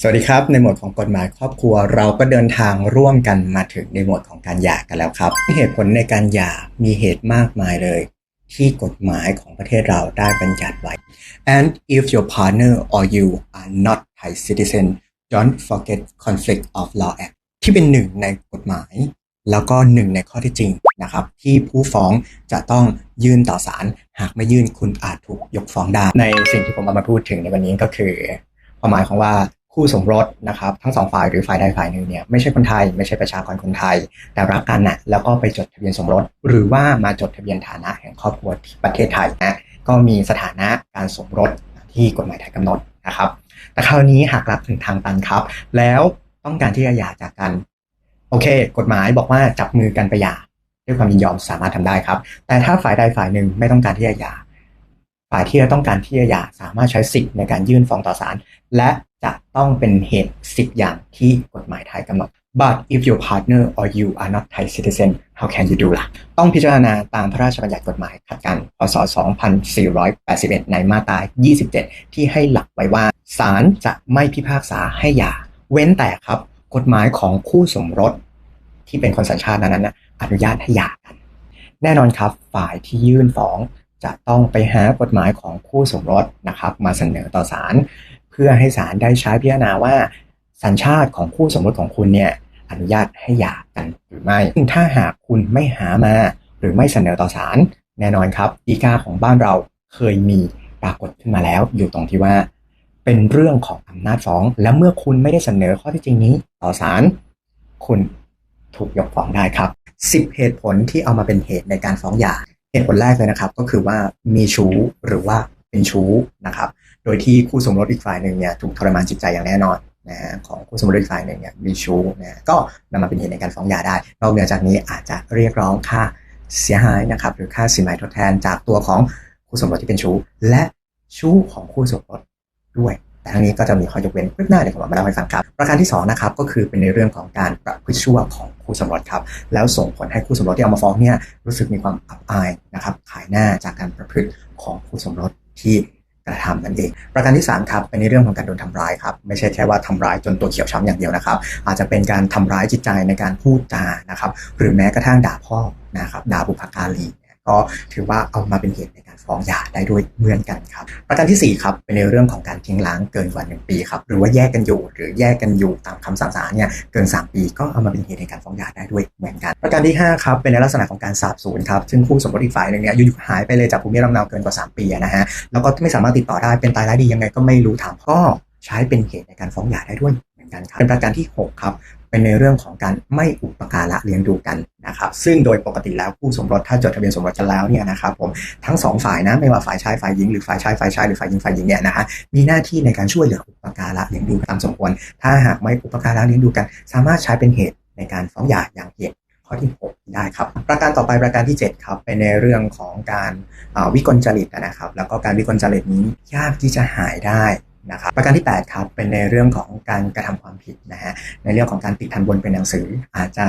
สวัสดีครับ ในหมวดของกฎหมายครอบครัวเราก็เดินทางร่วมกันมาถึงในหมวดของการหย่ากันแล้วครับ เหตุผลในการหย่ามีเหตุมากมายเลย ที่กฎหมายของประเทศเราได้บัญญัติไว้ and if your partner or you are not Thai citizen don't forget conflict of law act ที่เป็นหนึ่งในกฎหมาย แล้วก็หนึ่งในข้อที่จริงนะครับที่ผู้ฟ้องจะต้องยื่นต่อศาลหากไม่ยื่นคุณอาจถูกยกฟ้องได้ในสิ่งที่ผมเอามาพูดถึงในวันนี้ก็คือความหมายของว่า คู่สมรสนะครับทั้งสองฝ่ายหรือฝ่ายใดฝ่ายหนึ่งเนี่ยไม่ใช่คนไทยไม่ใช่ประชากรคนไทย แต่รักกันนะแล้วก็ไปจดทะเบียนสมรส หรือว่ามาจดทะเบียนฐานะแห่งครอบครัวที่ประเทศไทยนะก็มีสถานะการสมรสที่กฎหมายไทยกำหนดนะครับ แต่คราวนี้หากรับถึงทางตันครับ แล้วต้องการที่จะหย่าจากกัน โอเค กฎหมายบอกว่าจับมือกันไปหย่าด้วยความยินยอมสามารถทำได้ครับ แต่ถ้าฝ่ายใดฝ่ายหนึ่งไม่ต้องการที่จะหย่าฝ่ายที่ต้องการที่จะหย่าสามารถใช้สิทธิ์ในการยื่นฟ้องต่อศาลและ จะต้องเป็นเหตุสิบอย่างที่กฎหมายไทยกำหนด but if your partner or you are not Thai citizen how can you do ล่ะ ต้องพิจารณาตามพระราชบัญญัติกฎหมายขัดกัน พศ 2481 ในมาตรา 27 ที่ให้หลักไว้ว่าศาลจะไม่พิพากษาให้หย่า เว้นแต่ครับ กฎหมายของคู่สมรส ที่เป็นคนสัญชาตินั้นนะอนุญาตให้หย่ากัน แน่นอนครับฝ่ายที่ยื่นฟ้องจะต้องไปหากฎหมายของคู่สมรสนะครับ มาเสนอต่อศาล เพื่อให้ศาลได้ใช้พิจารณาว่า สัญชาติของคู่สมรสของคุณเนี่ยอนุญาตให้หย่ากันหรือไม่ ซึ่งถ้าหากคุณไม่หามาหรือไม่เสนอต่อศาลแน่นอนครับดีกาของบ้านเราเคยมีปรากฏขึ้นมาแล้ว อยู่ตรงที่ว่า เป็นเรื่องของอำนาจฟ้อง และเมื่อคุณไม่ได้เสนอข้อเที่จริงนี้ต่อศาลคุณถูกยกฟ้องได้ครับ 10 เหตุผลที่เอามาเป็นเหตุในการฟ้องหย่า เหตุผลแรกเลยนะครับ ก็คือว่ามีชู้หรือว่าเป็นชู้นะครับ โดยที่คู่สมรสอีกฝ่ายหนึ่งเนี่ยถูกทรมานจิตใจอย่างแน่นอนนะฮะของคู่สมรสอีกฝ่ายหนึ่งเนี่ยมีชู้นะก็นำมาเป็นเหตุในการฟ้องหย่าได้นอกเหนือจากนี้อาจจะเรียกร้องค่าเสียหายนะครับหรือค่าสินไหมทดแทนจากตัวของคู่สมรสที่เป็นชู้ และชู้ของคู่สมรสด้วยแต่ทั้งนี้ก็จะมีข้อยกเว้นเพิ่มหน้าเดี๋ยวผมมาเล่าให้ฟังครับ ประการที่2นะครับก็คือเป็นในเรื่องของการประพฤติชั่วของคู่สมรสครับแล้วส่งผลให้คู่สมรสที่เอามาฟ้องเนี่ยรู้สึกมีความอับอายนะครับขายหน้าจากการประพฤติของคู่สมรสที่ กระทำนั่นเอง ประการที่3ครับเป็นในเรื่องของการโดนทำร้ายครับไม่ใช่แค่ว่าทำร้ายจนตัวเขียวช้ำอย่างเดียวนะครับ อาจจะเป็นการทำร้ายจิตใจในการพูดจานะครับ หรือแม้กระทั่งด่าพ่อนะครับด่าบุพการีก็ถือว่าเอามาเป็นเหตุใน การฟ้องหย่าได้ด้วยเหมือนกันครับ ประการที่ 4 ครับเป็นในเรื่องของการทิ้งล้างเกินกว่า 1 ปีครับหรือว่าแยกกันอยู่หรือแยกกันอยู่ตามคำสั่งศาลเนี่ยเกิน 3 ปีก็เอามาเป็นเหตุในการฟ้องหย่าได้ด้วยเหมือนกัน ประการที่5ครับเป็นในลักษณะของการสาบสูญครับซึ่งคู่สมรสอีกฝ่ายหนึ่งเนี่ยอยู่ๆหายไปเลยจากภูมิลำเนาเกินกว่า 3 ปีนะฮะแล้วก็ไม่สามารถติดต่อได้เป็นตายร้ายดียังไงก็ไม่รู้ถามก็ใช้เป็นเหตุในการฟ้องหย่าได้ด้วย กันครับเป็นประการที่หกครับเป็นในเรื่องของการไม่อุปการะเลี้ยงดูกันนะครับ ซึ่งโดยปกติแล้วคู่สมรสถ้าจดทะเบียนสมรสกันแล้วเนี่ยนะครับผมทั้งสองฝ่ายนะไม่ว่าฝ่ายชายฝ่ายหญิงหรือฝ่ายชายฝ่ายชายหรือฝ่ายหญิงฝ่ายหญิงเนี่ยนะฮะมีหน้าที่ในการช่วยเหลืออุปการะเลี้ยงดูตามสมควร ถ้าหากไม่อุปการะเลี้ยงดูกัน สามารถใช้เป็นเหตุในการฟ้องหย่าอย่างเหตุข้อที่ 6 ได้ครับ ประการต่อไปประการที่ 7 ครับเป็นในเรื่องของการวิกลจริตนะครับ แล้วก็การวิกลจริตนี้ยากที่จะหายได้ นะครับประการที่ 8 ครับ เป็นในเรื่องของการกระทำความผิดนะฮะในเรื่องของการติดทันบนเป็นหนังสือ อาจจะ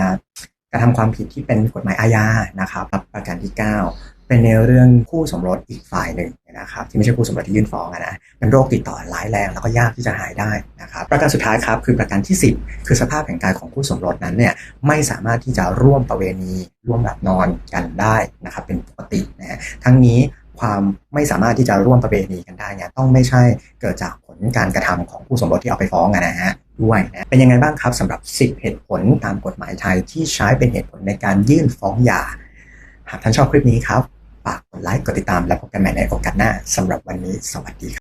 กระทำความผิดที่เป็นกฎหมายอาญานะครับประการที่ 9 เป็นในเรื่องคู่สมรสอีกฝ่ายหนึ่งนะครับที่ไม่ใช่คู่สมรสที่ยื่นฟ้องนะเป็นโรคติดต่อร้ายแรงแล้วก็ยากที่จะหายได้นะครับประการสุดท้ายครับคือประการที่ 10 คือสภาพแห่งกายของคู่สมรสนั้นเนี่ยไม่สามารถที่จะร่วมประเวณี ร่วมหลับนอนกันได้นะครับเป็นปกตินะฮะทั้งนี้ความไม่สามารถที่จะร่วมประเวณีกันได้เนี่ยต้องไม่ใช่เกิดจาก การกระทำของผู้สมรสที่เอาไปฟ้องนะฮะด้วยนะเป็นยังไงบ้างครับสำหรับ 10 เหตุผลตามกฎหมายไทยที่ใช้เป็นเหตุผลในการยื่นฟ้องหย่า หากท่านชอบคลิปนี้ครับฝากกดไลค์กดติดตามและพบกันใหม่ในโอกาสหน้าสำหรับวันนี้สวัสดีครับ